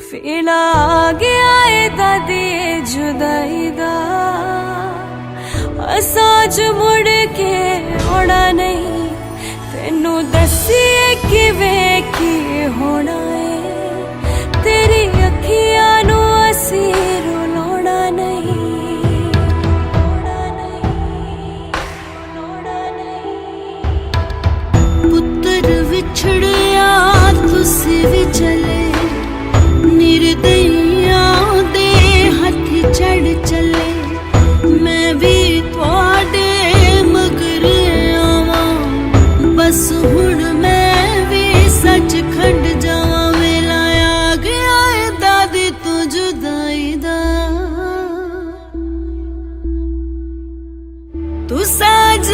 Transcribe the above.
Fail ਆ ਗਿਆ ਏ ਦਾਦੀ ਜੁਦਾਈ ਦਾ। ਅਸਾਂ ਅਸਾਜ ਮੁੜੇ तू साज